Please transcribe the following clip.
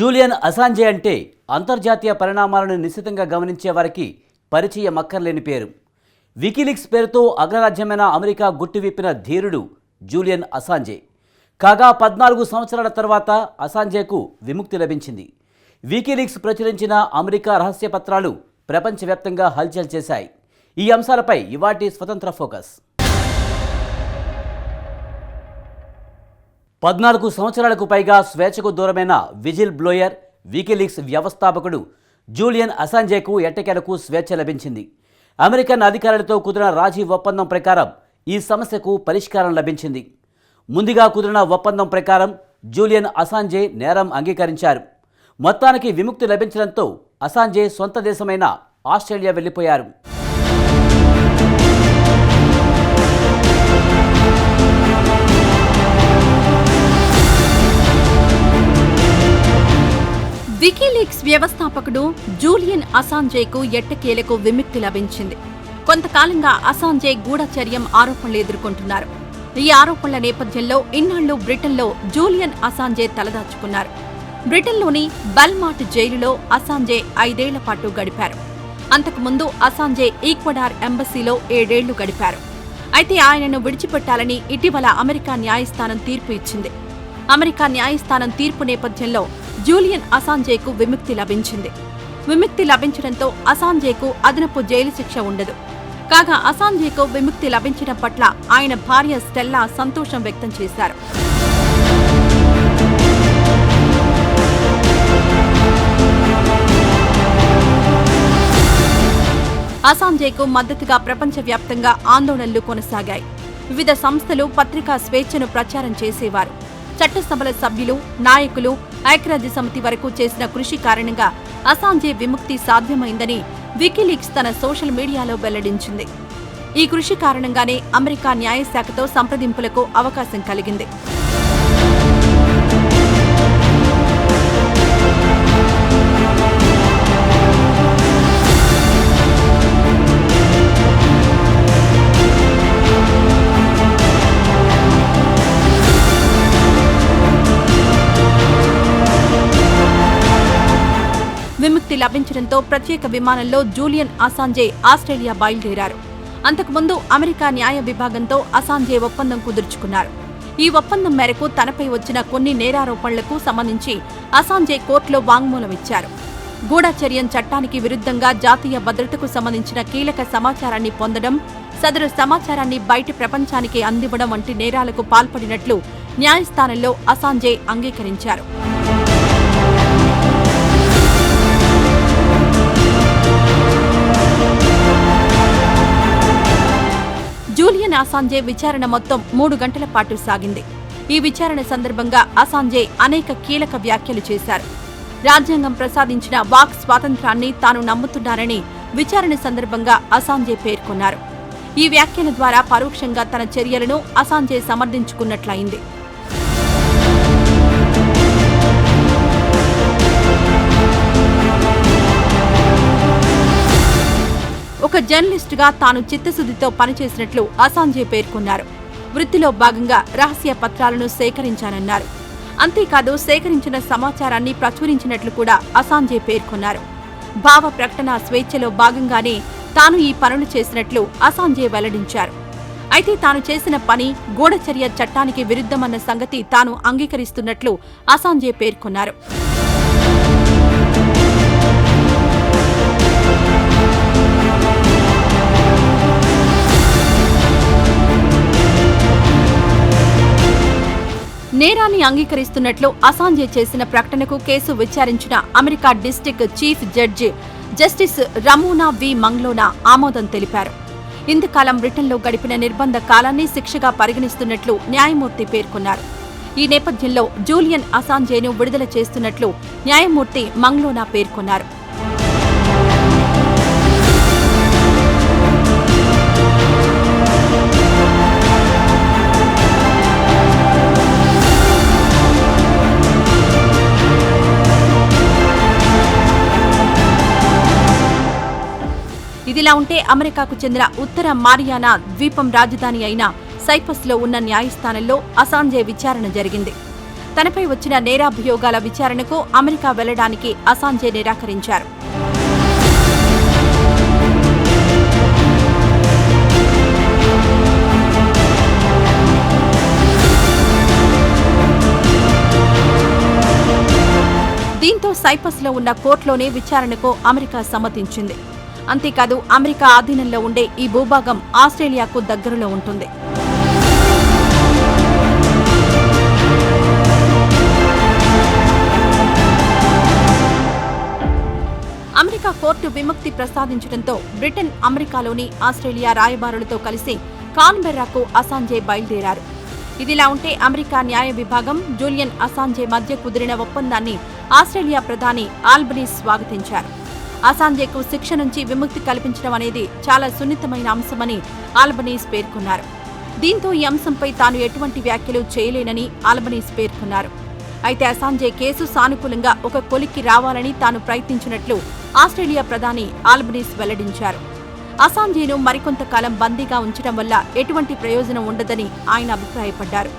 Julian Assange అంటే అంతర్జాతీయ పరిణామాలను నిశ్చితంగా గమనించే వారికి పరిచయం అక్కర్లేని పేరు. వికీలిక్స్ పేరుతో అగ్రరాజ్యమైన అమెరికా గుట్టివిప్పిన ధీరుడు జూలియన్ అసాంజే. కాగా పద్నాలుగు సంవత్సరాల తర్వాత అసాంజేకు విముక్తి లభించింది. వికీలిక్స్ ప్రచురించిన అమెరికా రహస్య పత్రాలు ప్రపంచవ్యాప్తంగా హల్చల్ చేశాయి. ఈ అంశాలపై ఇవాటి స్వతంత్ర ఫోకస్. పద్నాలుగు సంవత్సరాలకు పైగా స్వేచ్ఛకు దూరమైన విజిల్ బ్లోయర్ వికీలీక్స్ వ్యవస్థాపకుడు జూలియన్ అసాంజేకు ఎట్టకేలకు స్వేచ్ఛ లభించింది. అమెరికన్ అధికారులతో కుదిరిన రాజీ ఒప్పందం ప్రకారం ఈ సమస్యకు పరిష్కారం లభించింది. ముందుగా కుదిరిన ఒప్పందం ప్రకారం జూలియన్ అసాంజే నేరం అంగీకరించారు. మొత్తానికి విముక్తి లభించడంతో అసాంజే సొంత దేశమైన ఆస్ట్రేలియా వెళ్ళిపోయారు. వ్యవస్థాపకుడు జూలియన్ అసాంజేకు ఎట్టకేలకు విముక్తి లభించింది. కొంతకాలంగా అసాంజే గూఢచర్యం ఆరోపణలు ఎదుర్కొంటున్నారు. ఈ ఆరోపణల నేపథ్యంలో ఇన్నాళ్ళు బ్రిటన్లో జూలియన్ అసాంజే తలదాచుకున్నారు. బ్రిటన్లోని బల్మాట్ జైలులో అసాంజే ఐదేళ్ళ పాటు గడిపారు. అంతకుముందు అసాంజే ఈక్వడార్ ఎంబసీలో ఏడేళ్ళు గడిపారు. అయితే ఆయనను విడిచిపెట్టాలని ఇటీవల అమెరికా న్యాయస్థానం తీర్పు ఇచ్చింది. అమెరికా న్యాయస్థానం తీర్పు నేపథ్యంలో జూలియన్ అసాంజేకు విముక్తి లభించింది. విముక్తి లభించడంతో అసాంజేకు అదనపు జైలు శిక్ష ఉండదు. కాగా అసాంజేకు విముక్తి లభించడం పట్ల ఆయన భార్య స్టెల్లా సంతోషం వ్యక్తం చేశారు. అసాంజేకు మద్దతుగా ప్రపంచవ్యాప్తంగా ఆందోళనలు కొనసాగాయి. వివిధ సంస్థలు పత్రికా స్వేచ్ఛను ప్రచారం చేసేవారు. చట్టసభల సభ్యులు నాయకులు ఐక్యరాజ్య సమితి వరకు చేసిన కృషి కారణంగా అసాంజే విముక్తి సాధ్యమైందని వికీలీక్స్ తన సోషల్ మీడియాలో వెల్లడించింది. ఈ కృషి కారణంగానే అమెరికా న్యాయశాఖతో సంప్రదింపులకు అవకాశం కలిగింది. లభించడంతో ప్రత్యేక విమానంలో జూలియన్ అసాంజే ఆస్ట్రేలియా బయలుదేరారు. అంతకుముందు అమెరికా న్యాయ విభాగంతో అసాంజే ఒప్పందం కుదుర్చుకున్నారు. ఈ ఒప్పందం మేరకు తనపై వచ్చిన కొన్ని నేరారోపణలకు సంబంధించి అసాంజే కోర్టులో వాంగ్మూలమిచ్చారు గూఢచర్యం చట్టానికి విరుద్ధంగా జాతీయ భద్రతకు సంబంధించిన కీలక సమాచారాన్ని పొందడం సదరు సమాచారాన్ని బయటి ప్రపంచానికి అందివ్వడం వంటి నేరాలకు పాల్పడినట్లు న్యాయస్థానంలో అసాంజే అంగీకరించారు. జూలియన్ అసాంజే విచారణ మొత్తం మూడు గంటల పాటు సాగింది. ఈ విచారణ సందర్భంగా అసాంజే అనేక కీలక వ్యాఖ్యలు చేశారు. రాజ్యాంగం ప్రసాదించిన వాక్ స్వాతంత్రాన్ని తాను నమ్ముతున్నానని విచారణ సందర్భంగా అసాంజే పేర్కొన్నారు. ఈ వ్యాఖ్యల ద్వారా పరోక్షంగా తన చర్యలను అసాంజే సమర్థించుకున్నట్లయింది. ఒక జర్నలిస్టుగా తాను చిత్తశుద్ధితో పనిచేసినట్లు అసాంజే పేర్కొన్నారు. వృత్తిలో భాగంగా రహస్య పత్రాలను సేకరించానన్నారు. అంతేకాదు సేకరించిన సమాచారాన్ని ప్రచురించినట్లు కూడా అసాంజే పేర్కొన్నారు. భావ ప్రకటన స్వేచ్ఛలో భాగంగానే తాను ఈ పనులు చేసినట్లు అసాంజే వెల్లడించారు. అయితే తాను చేసిన పని గూఢచర్య చట్టానికి విరుద్ధమన్న సంగతి తాను అంగీకరిస్తున్నట్లు అసాంజే పేర్కొన్నారు. నేరాన్ని అంగీకరిస్తున్నట్లు అసాంజే చేసిన ప్రకటనకు కేసు విచారించిన America district chief judge justice Ramona V Manglona ఆమోదం తెలిపారు. ఇంతకాలం బ్రిటన్లో గడిపిన నిర్బంధ కాలాన్ని శిక్షగా పరిగణిస్తున్నట్లు న్యాయమూర్తి పేర్కొన్నారు. ఈ నేపథ్యంలో జూలియన్ అసాంజేను విడుదల చేస్తున్నట్లు న్యాయమూర్తి మంగ్లోనా పేర్కొన్నారు. ఇలా ఉంటే అమెరికాకు చెందిన ఉత్తర మారియానా ద్వీపం రాజధాని అయిన సైపస్లో ఉన్న న్యాయస్థానంలో అసాంజే విచారణ జరిగింది. తనపై వచ్చిన నేరాభియోగాల విచారణకు అమెరికా వెళ్ళడానికి అసాంజే నిరాకరించారు. దీంతో సైపస్లో ఉన్న కోర్టులోనే విచారణకు అమెరికా సమ్మతించింది. అంతేకాదు అమెరికా ఆధీనంలో ఉండే ఈ భూభాగం ఆస్ట్రేలియాకు దగ్గరలో ఉంటుంది. అమెరికా కోర్టు విముక్తి ప్రసాదించడంతో బ్రిటన్ అమెరికాలోని ఆస్ట్రేలియా రాయబారులతో కలిసి కాన్బెర్రాకు అసాంజే బయలుదేరారు. ఇదిలా ఉంటే అమెరికా న్యాయ విభాగం జూలియన్ అసాంజే మధ్య కుదిరిన ఒప్పందాన్ని ఆస్ట్రేలియా ప్రధాని ఆల్బనీస్ స్వాగతించారు. అసాంజేకు శిక్ష నుంచి విముక్తి కల్పించడం అనేది చాలా సున్నితమైన అంశమని ఆల్బనీస్ పేర్కొన్నారు. దీంతో ఈ అంశంపై తాను ఎటువంటి వ్యాఖ్యలు చేయలేనని ఆల్బనీస్ పేర్కొన్నారు. అయితే అసాంజే కేసు సానుకూలంగా ఒక కొలిక్కి రావాలని తాను ప్రయత్నించినట్లు ఆస్ట్రేలియా ప్రధాని ఆల్బనీస్ వెల్లడించారు. అసాంజేను మరికొంతకాలం బందీగా ఉంచడం వల్ల ఎటువంటి ప్రయోజనం ఉండదని ఆయన అభిప్రాయపడ్డారు.